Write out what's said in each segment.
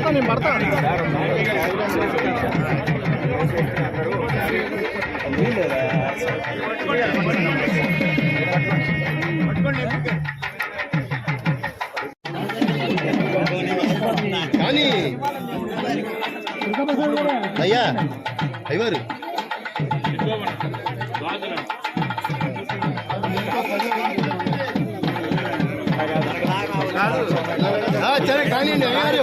పడతా నేను పడతా కానీ అయ్యా అయ్యవారు సరే కానివ్వండి అయ్యారు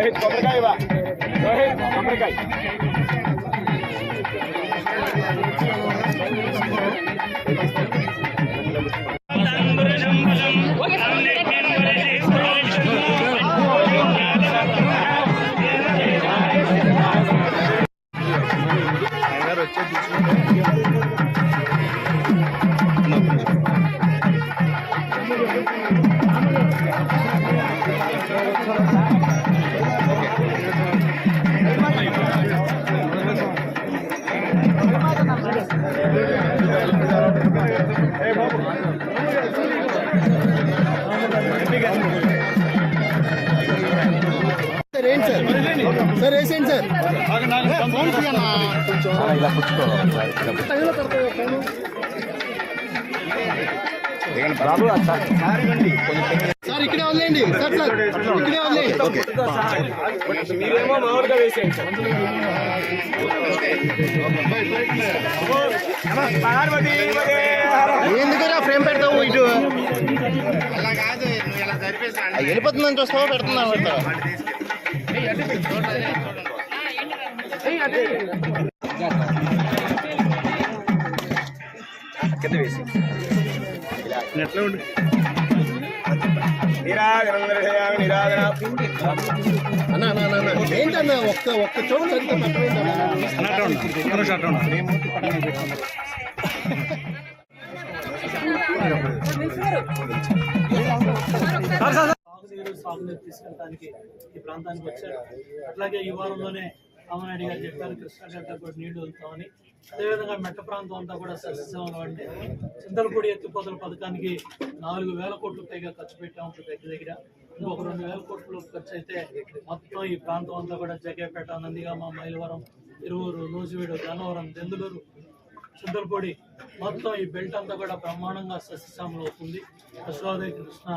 రోహిత్ కొబ్బరికాయ ఇవ్వ. రోహిత్ కొబ్బరికాయ వచ్చే వేయండి సార్? సార్ వేసేయండి సార్? ఫోన్ తీయన్నా సార్ ఇక్కడే వదిలేండి సార్ సార్ ఇక్కడే వదిలేండి ఓకే మీరేమో మామూలుగా వేసేయండి సార్ ఫ్రేమ్ పెడతావు ఇటు? అలా కాదు వెళ్ళిపోతుందని చూస్తావా పెడుతున్నా పెడతావా. నిరాగరం నిరాగర అన్న అన్న అన్న, అన్న ఏంటన్నా ఒక్క ఒక్క చోట సరిగ్గా సాగునీరు తీసుకెళ్ళడానికి ఈ ప్రాంతానికి వచ్చారు. అట్లాగే ఈ వారంలోనే రామనాయుడు గారు చెప్పారు కృష్ణా డెల్టా కూడా నీళ్ళు వదులుతామని. అదేవిధంగా మెట్ట ప్రాంతం అంతా కూడా సస్యశ్యామలం అంటే చింతలపూడి ఎత్తిపోతల పథకానికి నాలుగు వేల కోట్లు పైగా ఖర్చు పెట్టాము ఇప్పుడు దగ్గర దగ్గర. ఇంకొక రెండు వేల కోట్లు ఖర్చు అయితే మొత్తం ఈ ప్రాంతం అంతా కూడా జగేపేట నందిగామ మైలవరం ఇరువురు నూజివీడు గన్నవరం దెందులూరు చింతలపూడి మొత్తం ఈ బెల్ట్ అంతా కూడా బ్రహ్మాండంగా సస్యశ్యామలం అవుతుంది. యశోదయ కృష్ణ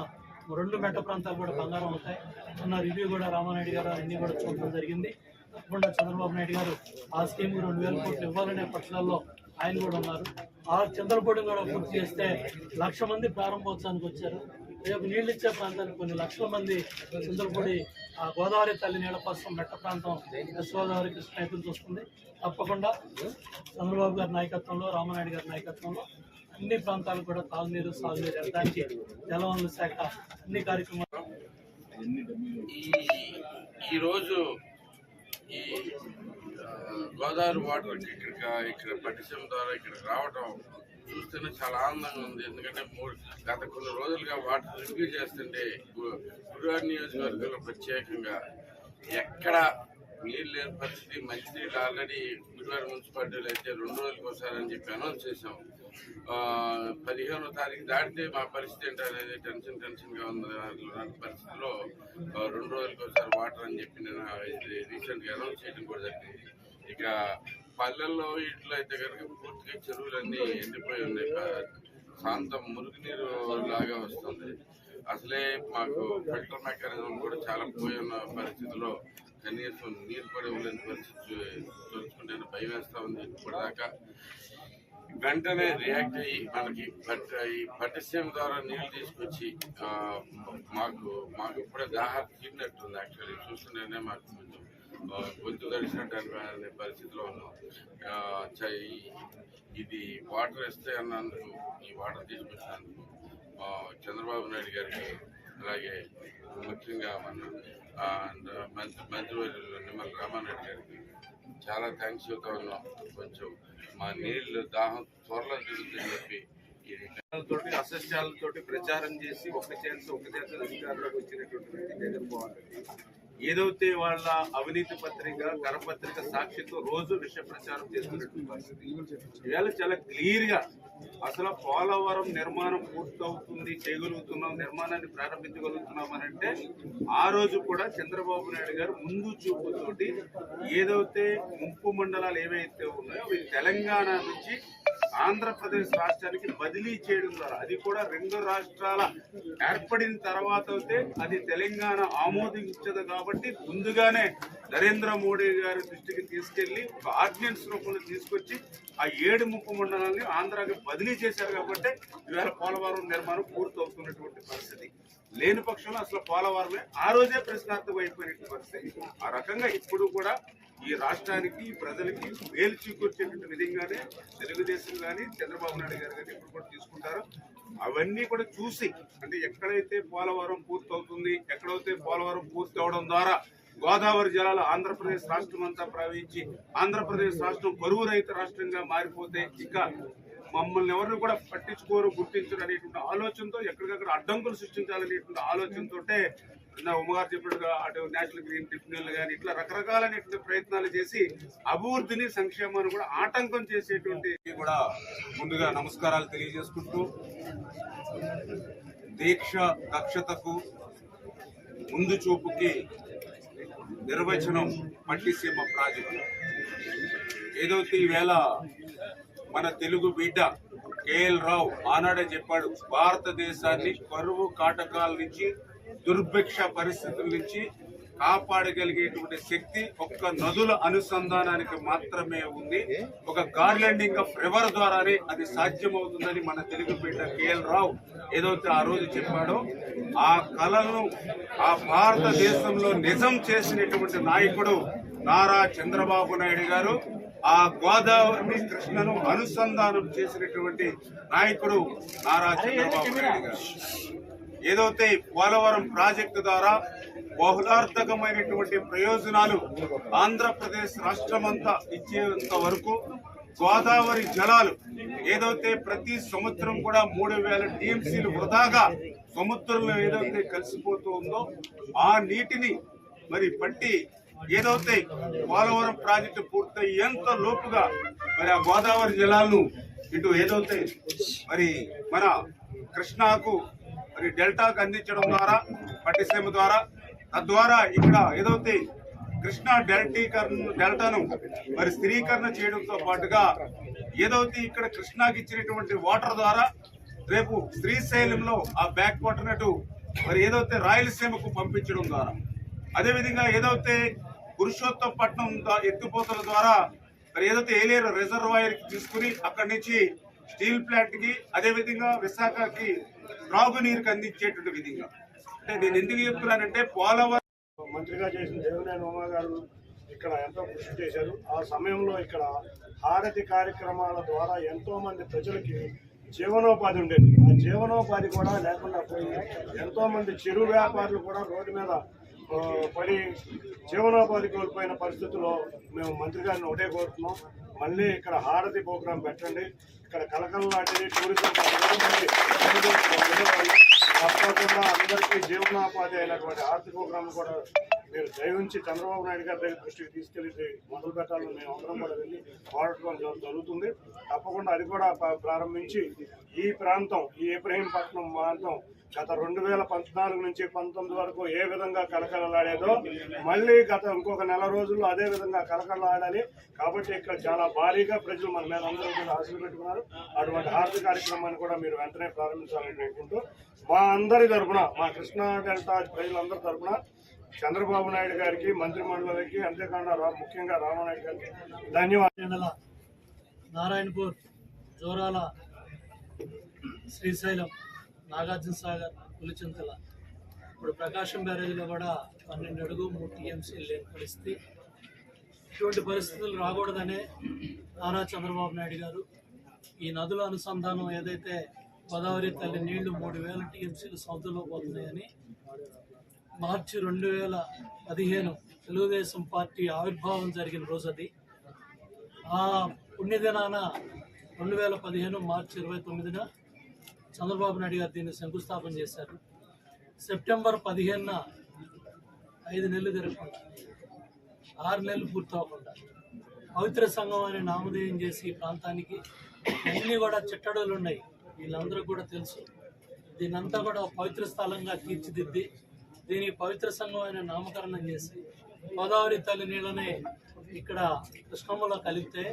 రెండు మెట్ట ప్రాంతాలు కూడా బంగారం అవుతాయి. అన్న రివ్యూ కూడా రామానాయుడు గారు అన్ని కూడా చూడడం జరిగింది. తప్పకుండా చంద్రబాబు నాయుడు గారు ఆ స్కీమ్ రెండు వేల కోట్లు ఇవ్వాలనే పక్షాల్లో ఆయన కూడా ఉన్నారు. ఆ చంద్రపూడిని కూడా పూర్తి చేస్తే లక్ష మంది ప్రారంభోత్సవానికి వచ్చారు. రేపు నీళ్ళు ఇచ్చే ప్రాంతానికి కొన్ని లక్షల మంది చంద్రపూడి ఆ గోదావరి తల్లి నీళ్ళ కోసం మెట్ట ప్రాంతం గోదావరి కృష్ణ చూస్తుంది. తప్పకుండా చంద్రబాబు గారి నాయకత్వంలో రామనాయుడు గారి నాయకత్వంలో అన్ని ప్రాంతాలు కూడా తాగునీరు సాగునీరు ఎక్కడానికి జలవనరుల శాఖ అన్ని కార్యక్రమాలు. ఈ ఈరోజు ఈ గోదావరి వాటర్ ఇక్కడ ఇక్కడ పట్టిసీమ ద్వారా ఇక్కడ రావడం చూస్తేనే చాలా ఆనందంగా ఉంది. ఎందుకంటే మూడు గత కొన్ని రోజులుగా వాటర్ రివ్యూ చేస్తుంటే గురువారి నియోజకవర్గంలో ప్రత్యేకంగా ఎక్కడ నీళ్ళు లేని పరిస్థితి మంచినీళ్ళు ఆల్రెడీ గురువారి మున్సిపాలిటీలు అయితే రెండు రోజులకు ఒకసారి అని చెప్పి అనౌన్స్ చేసాం పదిహేనో తారీఖు దాటితే మా పరిస్థితి ఏంటి అనేది టెన్షన్ టెన్షన్గా ఉంది అలాంటి పరిస్థితిలో రెండు రోజులకు ఒకసారి వాటర్ అని చెప్పి నేను రీసెంట్గా అనౌన్స్ చేయడం కూడా జరిగింది. ఇక పల్లెల్లో ఇట్లా అయితే కనుక పూర్తిగా చెరువులన్నీ ఎండిపోయి ఉన్నాయి. ప- మురుగునీరు లాగా వస్తుంది. అసలే మాకు ఫిల్టర్ మెకానిజం కూడా చాలా పోయి ఉన్న పరిస్థితిలో కనీసం నీరు కూడా ఇవ్వలేని పరిస్థితి తలుచుకుంటే భయం వేస్తా ఉంది ఇప్పటిదాకా. వెంటనే రియాక్ట్ అయ్యి మనకి ఈ పట్టిసీమ ద్వారా నీళ్ళు తీసుకొచ్చి మాకు మాకు ఇప్పుడే దాహం తీరినట్టుంది యాక్చువల్లీ చూస్తుంటేనే మాకు కొంచెం గొంతు తడిసినట్టు అనే పరిస్థితిలో ఉన్నాం. ఇది వాటర్ ఇస్తే అన్నందుకు ఈ వాటర్ తీసుకొచ్చినందుకు చంద్రబాబు నాయుడు గారికి అలాగే ముఖ్యంగా మన అండ్ మంత్రి మంత్రివర్యులు నిమ్మల రామారెడ్డి గారికి చాలా థ్యాంక్స్ చెబుతా ఉన్నాం. కొంచెం మా నీళ్ళు దాహం త్వరలో తిరుగుతుందని చెప్పి తోటి అసత్యాలతోటి ప్రచారం చేసి ఒక ఛాన్స్ ఒక ఛాన్స్ అధికారంలోకి వచ్చినటువంటి వ్యక్తి జగన్మోహన్ రెడ్డి. ఏదైతే వాళ్ళ అవినీతి పత్రిక కరపత్రిక సాక్షితో రోజు విషయ ప్రచారం చేస్తున్నటువంటి పరిస్థితి. ఇవాళ చాలా క్లియర్గా అసలు పోలవరం నిర్మాణం పూర్తవుతుంది చేయగలుగుతున్నాం నిర్మాణాన్ని ప్రారంభించగలుగుతున్నాం అని అంటే ఆ రోజు కూడా చంద్రబాబు నాయుడు గారు ముందు చూపుతోటి ఏదైతే ముంపు మండలాలు ఏవైతే ఉన్నాయో అవి తెలంగాణ నుంచి ఆంధ్రప్రదేశ్ రాష్ట్రానికి బదిలీ చేయడం ద్వారా అది కూడా రెండు రాష్ట్రాల ఏర్పడిన తర్వాత అయితే అది తెలంగాణ ఆమోదించదు కాబట్టి ముందుగానే నరేంద్ర మోడీ గారి దృష్టికి తీసుకెళ్ళి ఒక ఆర్డినెన్స్ రూపంలో తీసుకొచ్చి ఆ ఏడు ముప్పు మండలాన్ని ఆంధ్రాకి బదిలీ చేశారు కాబట్టి ఇవాళ పోలవరం నిర్మాణం పూర్తవుతున్నటువంటి పరిస్థితి. లేని పక్షంలో అసలు పోలవరమే ఆ రోజే ప్రశ్నార్థం అయిపోయినటువంటి పరిస్థితి. ఆ రకంగా ఇప్పుడు కూడా ఈ రాష్ట్రానికి ప్రజలకి మేలు చేకూర్చేటువంటి విధంగానే తెలుగుదేశం కానీ చంద్రబాబు నాయుడు గారు కానీ ఇప్పుడు కూడా తీసుకుంటారు. అవన్నీ కూడా చూసి అంటే ఎక్కడైతే పోలవరం పూర్తవుతుంది ఎక్కడైతే పోలవరం పూర్తి అవడం ద్వారా గోదావరి జలాలు ఆంధ్రప్రదేశ్ రాష్ట్రం అంతా ప్రవహించి ఆంధ్రప్రదేశ్ రాష్ట్రం కరువు రహిత రాష్ట్రంగా మారిపోతే ఇక మమ్మల్ని ఎవరిని కూడా పట్టించుకోరు గుర్తించరు అనేటువంటి ఆలోచనతో ఎక్కడికక్కడ అడ్డంకులు సృష్టించాలనేటువంటి ఆలోచనతో నా ఉమ్మగారు చెప్పినట్టుగా అటు నేషనల్ గ్రీన్ ట్రిబ్యునల్ కానీ ఇట్లా రకరకాలైనటువంటి ప్రయత్నాలు చేసి అభివృద్ధిని సంక్షేమాన్ని కూడా ఆటంకం చేసేటువంటి కూడా ముందుగా నమస్కారాలు తెలియజేసుకుంటూ దీక్ష దక్షతకు ముందు చూపుకి నిర్వచనం పట్టిసీమ ప్రాజెక్టు. ఏదైతే ఈవేళ మన తెలుగు బిడ్డ కేఎల్ రావు ఆనాడే చెప్పాడు భారతదేశాన్ని కరువు కాటకాల నుంచి దుర్భిక్ష పరిస్థితుల నుంచి కాపాడగలిగేటువంటి శక్తి ఒక్క నదుల అనుసంధానానికి మాత్రమే ఉంది. ఒక గార్లెండింగ్ ఆఫ్ రివర్ ద్వారానే అది సాధ్యమవుతుందని మన తెలుగు బిడ్డ కేఎల్ రావు ఏదైతే ఆ రోజు చెప్పాడో ఆ కళలను ఆ భారతదేశంలో నిజం చేసినటువంటి నాయకుడు నారా చంద్రబాబు నాయుడు గారు ఆ గోదావరి కృష్ణను అనుసంధానం చేసినటువంటి నాయకుడు నారా చంద్రబాబు నాయుడు గారు. ఏదైతే పోలవరం ప్రాజెక్టు ద్వారా బహుళార్థకమైనటువంటి ప్రయోజనాలు ఆంధ్రప్రదేశ్ రాష్ట్రమంతా ఇచ్చేంత వరకు గోదావరి జలాలు ఏదైతే ప్రతి సంవత్సరం కూడా మూడు వేల టీఎంసీలు వృధాగా సముద్రంలో ఏదైతే కలిసిపోతూ ఉందో ఆ నీటిని మరి పట్టి ఏదైతే పోలవరం ప్రాజెక్టు పూర్తయ్యేంత లోపుగా మరి ఆ గోదావరి జలాలను ఇటు ఏదైతే మరి మన కృష్ణాకు మరి డెల్టాకు అందించడం ద్వారా పట్టిసీమ ద్వారా తద్వారా ఇక్కడ ఏదైతే కృష్ణా డెల్టీకరణ డెల్టాను మరి స్థిరీకరణ చేయడంతో పాటుగా ఏదైతే ఇక్కడ కృష్ణాకి ఇచ్చినటువంటి వాటర్ ద్వారా రేపు శ్రీశైలంలో ఆ బ్యాక్ వాటర్ మరి ఏదైతే రాయలసీమకు పంపించడం ద్వారా అదేవిధంగా ఏదైతే పురుషోత్తపట్నం ఎత్తిపోతల ద్వారా మరి ఏదైతే ఏలేరు రిజర్వాయర్ తీసుకుని అక్కడి నుంచి స్టీల్ ప్లాంట్కి అదే విధంగా విశాఖకి త్రాగునీరుకి అందించేటువంటి విధంగా. అంటే నేను ఎందుకు చెప్తున్నానంటే పోలవరం మంత్రిగా చేసిన దేవినేని ఉమా గారు ఇక్కడ ఎంతో కృషి చేశారు. ఆ సమయంలో ఇక్కడ హారతి కార్యక్రమాల ద్వారా ఎంతో మంది ప్రజలకి జీవనోపాధి ఉండేది. ఆ జీవనోపాధి కూడా లేకుండా పోయింది ఎంతో మంది చిరు వ్యాపారులు కూడా రోడ్డు మీద పని పడి జీవనోపాధి కోల్పోయిన పరిస్థితుల్లో మేము మంత్రి గారిని ఒకటే కోరుతున్నాం. మళ్ళీ ఇక్కడ హారతి ప్రోగ్రాం పెట్టండి. ఇక్కడ కలకల లాంటిది టూరిజం తప్పకుండా అందరికీ జీవనోపాధి అయినటువంటి ఆర్థిక ప్రోగ్రాం కూడా మీరు దయవుంచి చంద్రబాబు నాయుడు గారి దగ్గర దృష్టికి తీసుకెళ్ళి మొదలు పెట్టాలని మేము అందరం కూడా వెళ్ళి పోరాటం జరుగుతుంది. తప్పకుండా అది కూడా ప్రారంభించి ఈ ప్రాంతం ఈ ఇబ్రహీంపట్నం ప్రాంతం గత రెండు వేల పద్నాలుగు నుంచి పంతొమ్మిది వరకు ఏ విధంగా కలకలలాడేదో మళ్ళీ గత ఇంకొక నెల రోజుల్లో అదే విధంగా కలకలలాడాలి కాబట్టి ఇక్కడ చాలా భారీగా ప్రజలు మన మీద అందరూ కూడా ఆశలు పెట్టుకున్నారు. అటువంటి ఆర్థిక కార్యక్రమాన్ని కూడా మీరు వెంటనే ప్రారంభించాలని అనుకుంటూ మా అందరి తరఫున మా కృష్ణా డెల్టా ప్రజలందరి తరపున చంద్రబాబు నాయుడు గారికి మంత్రి మండలికి అంతేకాకుండా రా- ముఖ్యంగా రామానాయుడు గారికి ధన్యవాదాలు. నారాయణపూర్ జోరాల శ్రీశైలం నాగార్జున సాగర్ పులిచింతల. ఇప్పుడు ప్రకాశం బ్యారేజీలో కూడా పన్నెండు అడుగు మూడు టీఎంసీ లేని పరిస్థితి. ఇటువంటి పరిస్థితులు రాకూడదనే నారా చంద్రబాబు నాయుడు గారు ఈ నదుల అనుసంధానం ఏదైతే గోదావరి తల్లి నీళ్ళు మూడు వేల టీఎంసీలు సముద్రంలో పోతున్నాయని మార్చి రెండు వేల పదిహేను తెలుగుదేశం పార్టీ ఆవిర్భావం జరిగిన రోజు అది. ఆ పుణ్యదినాన రెండు వేల పదిహేను మార్చి ఇరవై తొమ్మిదిన చంద్రబాబు నాయుడు గారు దీన్ని శంకుస్థాపన చేశారు. సెప్టెంబర్ పదిహేనున ఐదు నెలలు జరగకుండా ఆరు నెలలు పూర్తవకుండా పవిత్ర సంఘం అనే నామధేయం చేసి ఈ ప్రాంతానికి అన్నీ కూడా చిట్టడులు ఉన్నాయి వీళ్ళందరూ కూడా తెలుసు. దీనంతా కూడా పవిత్ర స్థలంగా తీర్చిదిద్ది దీనికి పవిత్ర సంఘం అనే నామకరణం చేసి గోదావరి తల్లి నీళ్ళనే ఇక్కడ కృష్ణమ్మలో కలిపితే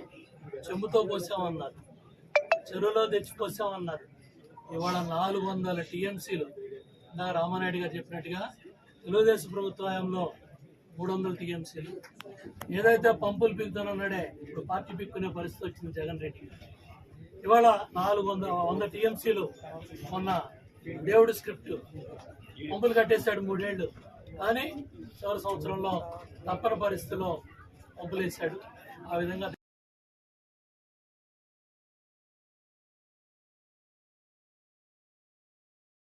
చెంబుతో పోసామన్నారు చెరువులో తెచ్చిపోసామన్నారు ఇవాళ నాలుగు వందల టీఎంసీలు ఇందాక రామానాయుడు గారు చెప్పినట్టుగా తెలుగుదేశం ప్రభుత్వంలో మూడు వందల టీఎంసీలు. ఏదైతే పంపులు పీకుతానన్నాడే ఇప్పుడు పార్టీ పీక్కునే పరిస్థితి వచ్చింది జగన్ రెడ్డి. ఇవాళ నాలుగు వందల వంద టీఎంసీలు మొన్న దేవుడు స్క్రిప్ట్. పంపులు కట్టేశాడు మూడేళ్ళు కానీ చివరి సంవత్సరంలో తప్పని పరిస్థితిలో పంపులు వేశాడు ఆ విధంగా